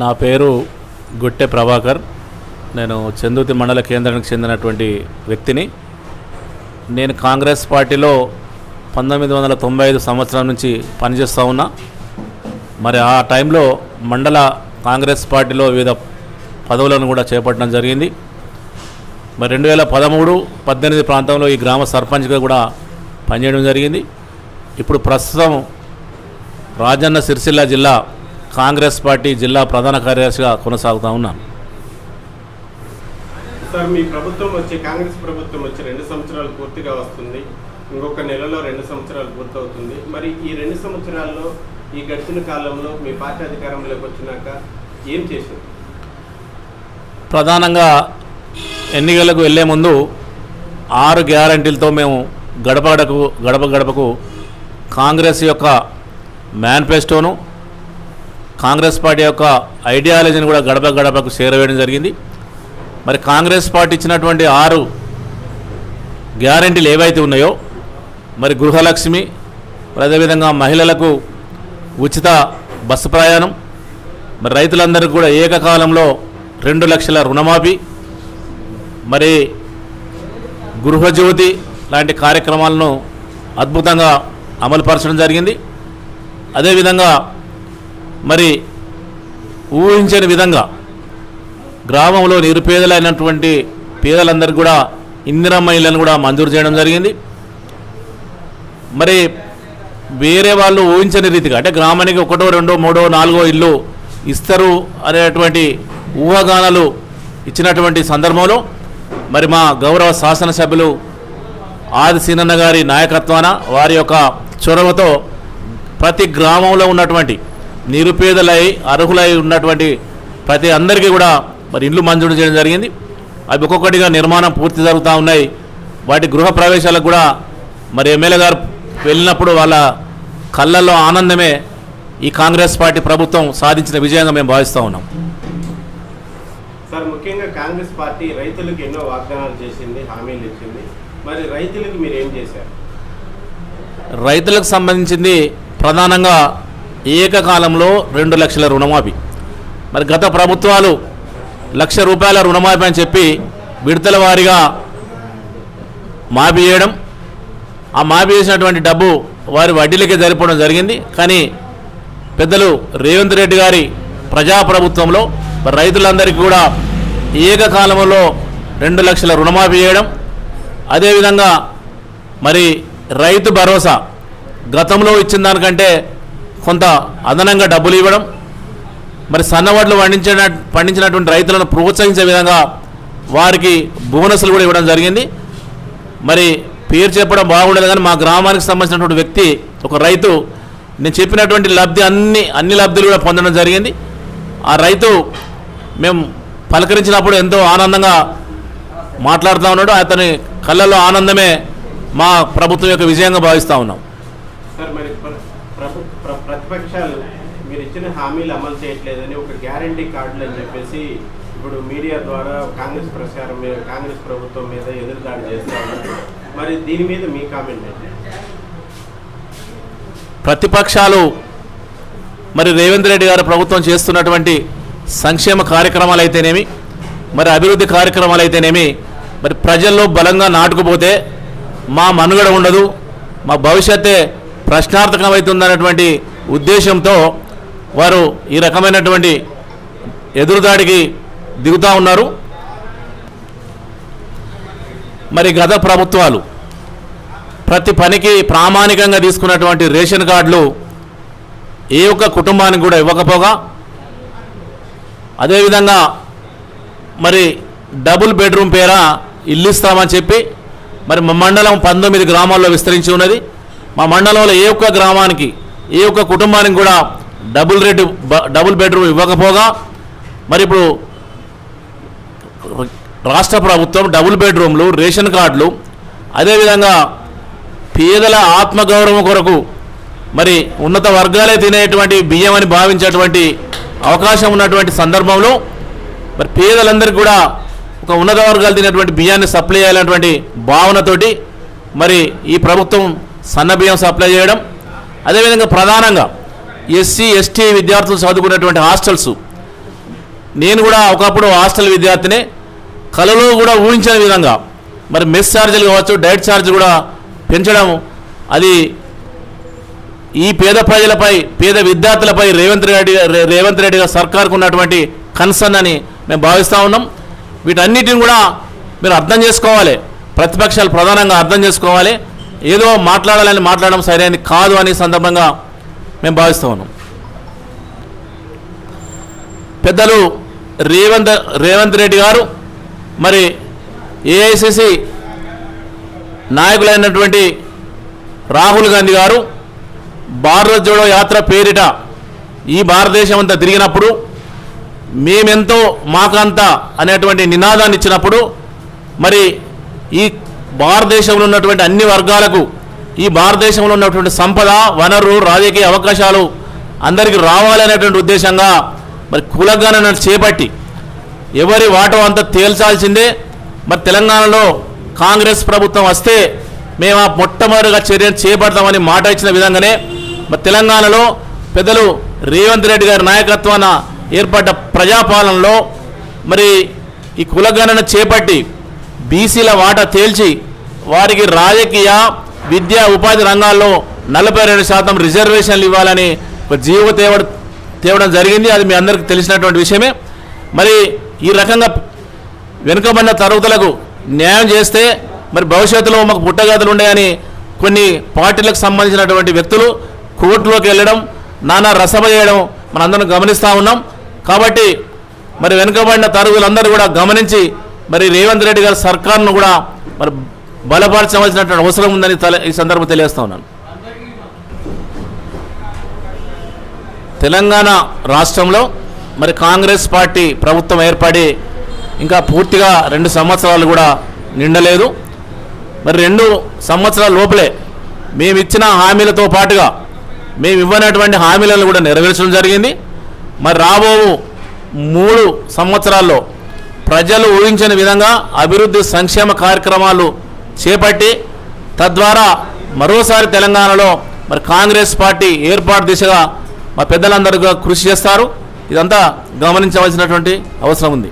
నా పేరు గుట్టె ప్రభాకర్. నేను చందుతి మండల కేంద్రానికి చెందినటువంటి వ్యక్తిని. నేను కాంగ్రెస్ పార్టీలో పంతొమ్మిది వందల తొంభై ఐదు సంవత్సరం నుంచి పనిచేస్తూ ఉన్నా. మరి ఆ టైంలో మండల కాంగ్రెస్ పార్టీలో వివిధ పదవులను కూడా చేపట్టడం జరిగింది. మరి రెండు వేల పదమూడు పద్దెనిమిది ప్రాంతంలో ఈ గ్రామ సర్పంచ్గా కూడా పనిచేయడం జరిగింది. ఇప్పుడు ప్రస్తుతం రాజన్న సిరిసిల్ల జిల్లా కాంగ్రెస్ పార్టీ జిల్లా ప్రధాన కార్యదర్శిగా కొనసాగుతూ ఉన్నాను సార్ మీ ప్రభుత్వం వచ్చి కాంగ్రెస్ ప్రభుత్వం వచ్చి రెండు సంవత్సరాలు పూర్తిగా వస్తుంది. ఇంకొక నెలలో రెండు సంవత్సరాలు పూర్తవుతుంది. మరి ఈ రెండు సంవత్సరాల్లో ఈ గడిచిన కాలంలో మీ పార్టీ అధికారంలోకి వచ్చినాక ఏం చేసింది ప్రధానంగా ఎన్నికలకు వెళ్ళే ముందు ఆరు గ్యారంటీలతో మేము గడప గడపకు గడప గడపకు కాంగ్రెస్ యొక్క మేనిఫెస్టోను కాంగ్రెస్ పార్టీ యొక్క ఐడియాలజీని కూడా గడప గడపకు చేరవేయడం జరిగింది. మరి కాంగ్రెస్ పార్టీ ఇచ్చినటువంటి ఆరు గ్యారంటీలు ఏవైతే ఉన్నాయో మరి గృహలక్ష్మి మరి అదేవిధంగా మహిళలకు ఉచిత బస్సు ప్రయాణం మరి రైతులందరికీ కూడా ఏకకాలంలో రెండు లక్షల రుణమాఫీ మరి గృహజ్యోతి లాంటి కార్యక్రమాలను అద్భుతంగా అమలుపరచడం జరిగింది. అదేవిధంగా మరి ఊహించని విధంగా గ్రామంలో నిరుపేదలైనటువంటి పేదలందరికీ కూడా ఇందిరమ్మ ఇళ్ళను కూడా మంజూరు చేయడం జరిగింది. మరి వేరే వాళ్ళు ఊహించని రీతిగా అంటే గ్రామానికి ఒకటో రెండో మూడో నాలుగో ఇల్లు ఇస్తారు అనేటువంటి ఊహాగానాలు ఇచ్చినటువంటి సందర్భంలో మరి మా గౌరవ శాసనసభ్యులు ఆది సీనన్న గారి నాయకత్వాన వారి యొక్క చొరవతో ప్రతి గ్రామంలో ఉన్నటువంటి నిరుపేదలై అర్హులై ఉన్నటువంటి ప్రతి అందరికీ కూడా మరి ఇండ్లు మంజూరు చేయడం జరిగింది. అవి ఒక్కొక్కటిగా నిర్మాణం పూర్తి జరుగుతూ ఉన్నాయి. వాటి గృహ ప్రవేశాలకు కూడా మరి ఎమ్మెల్యే గారు వెళ్ళినప్పుడు వాళ్ళ కళ్ళల్లో ఆనందమే ఈ కాంగ్రెస్ పార్టీ ప్రభుత్వం సాధించిన విజయంగా మేము భావిస్తూ ఉన్నాం. సార్ ముఖ్యంగా కాంగ్రెస్ పార్టీ రైతులకు ఎన్నో వాగ్దానాలు చేసింది హామీలు ఇచ్చింది. మరి రైతులకు మీరు ఏం చేశారు? రైతులకు సంబంధించింది ప్రధానంగా ఏకకాలంలో రెండు లక్షల రుణమాఫీ. మరి గత ప్రభుత్వాలు లక్ష రూపాయల రుణమాఫీ అని చెప్పి విడతల వారీగా మాఫీ చేయడం ఆ మాఫీ చేసినటువంటి డబ్బు వారి వడ్డీలకే జరిపోవడం జరిగింది. కానీ పెద్దలు రేవంత్ రెడ్డి గారి ప్రజాప్రభుత్వంలో రైతులందరికీ కూడా ఏకకాలంలో రెండు లక్షల రుణమాఫీ చేయడం అదేవిధంగా మరి రైతు భరోసా గతంలో ఇచ్చిన దానికంటే కొంత అదనంగా డబ్బులు ఇవ్వడం మరి సన్నవడ్లు పండించిన పండించినటువంటి రైతులను ప్రోత్సహించే విధంగా వారికి బోనస్లు కూడా ఇవ్వడం జరిగింది. మరి పేరు చెప్పడం బాగుండదు కానీ మా గ్రామానికి సంబంధించినటువంటి వ్యక్తి ఒక రైతు నేను చెప్పినటువంటి లబ్ధి అన్ని అన్ని లబ్ధులు కూడా పొందడం జరిగింది. ఆ రైతు మేము పలకరించినప్పుడు ఎంతో ఆనందంగా మాట్లాడుతూ ఉన్నాడు. అతని కళ్ళల్లో ఆనందమే మా ప్రభుత్వం యొక్క విజయంగా భావిస్తూ ఉన్నాం సార్ మరి ప్ర- ప్రభు- ప్ర- ప్రతిపక్షాలు మీరు ఇచ్చిన హామీలు అమలు చేయట్లేదని ఒక గ్యారంటీ కార్డులు అని చెప్పేసి ఇప్పుడు మీడియా ద్వారా కాంగ్రెస్ ప్రచారం మీద కాంగ్రెస్ ప్రభుత్వం మీద ఎదురుదాడి చేస్తా ఉన్నారు. మరి దీని మీద మీ కామెంట్ ఏంటి? ప్రతిపక్షాలు మరి రేవంత్ రెడ్డి గారు ప్రభుత్వం చేస్తున్నటువంటి సంక్షేమ కార్యక్రమాలు అయితేనేమి మరి అభివృద్ధి కార్యక్రమాలు అయితేనేమి మరి ప్రజల్లో బలంగా నాటుకుపోతే మా మనుగడ ఉండదు మా భవిష్యత్తే ప్రశ్నార్థకమవుతుందన్నటువంటి ఉద్దేశంతో వారు ఈ రకమైనటువంటి ఎదురుదాడికి దిగుతూ ఉన్నారు. మరి గత ప్రభుత్వాలు ప్రతి పనికి ప్రామాణికంగా తీసుకున్నటువంటి రేషన్ కార్డులు ఏ ఒక్క కుటుంబానికి కూడా ఇవ్వకపోగా అదేవిధంగా మరి డబుల్ బెడ్రూమ్ పేర ఇల్లు ఇస్తామని చెప్పి మరి మా మండలం పంతొమ్మిది గ్రామాల్లో విస్తరించి ఉన్నది. మా మండలంలో ఏ ఒక్క గ్రామానికి ఏ ఒక్క కుటుంబానికి కూడా డబుల్ రేట్ డబుల్ బెడ్రూమ్ ఇవ్వకపోగా మరి ఇప్పుడు రాష్ట్ర ప్రభుత్వం డబుల్ బెడ్రూమ్లు రేషన్ కార్డులు అదేవిధంగా పేదల ఆత్మగౌరవం కొరకు మరి ఉన్నత వర్గాలే తినేటువంటి బియ్యం అని భావించేటువంటి అవకాశం ఉన్నటువంటి సందర్భంలో మరి పేదలందరికీ కూడా ఒక ఉన్నత వర్గాలు తినేటువంటి బియ్యాన్ని సప్లై చేయాలనేటువంటి భావనతోటి మరి ఈ ప్రభుత్వం సన్న బియ్యం సప్లై చేయడం అదేవిధంగా ప్రధానంగా ఎస్సీ ఎస్టీ విద్యార్థులు చదువుకునేటువంటి హాస్టల్స్. నేను కూడా ఒకప్పుడు హాస్టల్ విద్యార్థిని. కళలో కూడా ఊహించని విధంగా మరి మెస్ ఛార్జీలు కావచ్చు డైట్ ఛార్జ్ కూడా పెంచడం. అది ఈ పేద ప్రజలపై పేద విద్యార్థులపై రేవంత్ రెడ్డి రేవంత్ రెడ్డి గారి సర్కార్కు ఉన్నటువంటి కన్సర్న్ అని మేము భావిస్తూ ఉన్నాం. వీటన్నిటిని కూడా మీరు అర్థం చేసుకోవాలి. ప్రతిపక్షాలు ప్రధానంగా అర్థం చేసుకోవాలి. ఏదో మాట్లాడాలని మాట్లాడడం సరైనది కాదు అనే సందర్భంగా మేము భావిస్తూ ఉన్నాం. పెద్దలు రేవంత్ రేవంత్ రెడ్డి గారు మరి ఏఐసిసి నాయకులైనటువంటి రాహుల్ గాంధీ గారు భారత జోడో యాత్ర పేరిట ఈ భారతదేశం అంతా తిరిగినప్పుడు మేమెంతో మాకంత అనేటువంటి నినాదాన్ని ఇచ్చినప్పుడు మరి ఈ భారతదేశంలో ఉన్నటువంటి అన్ని వర్గాలకు ఈ భారతదేశంలో ఉన్నటువంటి సంపద వనరు రాజకీయ అవకాశాలు అందరికీ రావాలనేటువంటి ఉద్దేశంగా మరి కులగణన చేపట్టి ఎవరి వాటో అంతా తేల్చాల్సిందే. మరి తెలంగాణలో కాంగ్రెస్ ప్రభుత్వం వస్తే మేము ఆ మొట్టమొదటిగా చర్యలు చేపడతామని మాట ఇచ్చిన విధంగానే మరి తెలంగాణలో పెద్దలు రేవంత్ రెడ్డి గారి నాయకత్వాన ఏర్పడ్డ ప్రజాపాలనలో మరి ఈ కులగణన చేపట్టి బీసీల వాటా తేల్చి వారికి రాజకీయ విద్యా ఉపాధి రంగాల్లో నలభై రెండు శాతం రిజర్వేషన్లు ఇవ్వాలని ఒక జీవో తేవడం తేవడం జరిగింది. అది మీ అందరికీ తెలిసినటువంటి విషయమే. మరి ఈ రకంగా వెనుకబడిన తరగతులకు న్యాయం చేస్తే మరి భవిష్యత్తులో మాకు పుట్టగతులు ఉన్నాయని కొన్ని పార్టీలకు సంబంధించినటువంటి వ్యక్తులు కోర్టులోకి వెళ్ళడం నానా రసభ చేయడం మనందరం గమనిస్తూ ఉన్నాం. కాబట్టి మరి వెనుకబడిన తరగతులందరూ కూడా గమనించి మరి రేవంత్ రెడ్డి గారి సర్కార్ను కూడా మరి బలపరచవలసినటువంటి అవసరం ఉందని ఈ సందర్భం తెలియజేస్తా ఉన్నాను. తెలంగాణ రాష్ట్రంలో మరి కాంగ్రెస్ పార్టీ ప్రభుత్వం ఏర్పడి ఇంకా పూర్తిగా రెండు సంవత్సరాలు కూడా నిండలేదు. మరి రెండు సంవత్సరాల లోపలే మేము ఇచ్చిన హామీలతో పాటుగా మేము ఇవ్వనటువంటి హామీలను కూడా నెరవేర్చడం జరిగింది. మరి రాబో మూడు సంవత్సరాల్లో ప్రజలు ఊహించని విధంగా అభివృద్ధి సంక్షేమ కార్యక్రమాలు చేపట్టి తద్వారా మరోసారి తెలంగాణలో మరి కాంగ్రెస్ పార్టీ ఏర్పాటు దిశగా మా పెద్దలందరూ కృషి చేస్తారు. ఇదంతా గమనించవలసినటువంటి అవసరం ఉంది.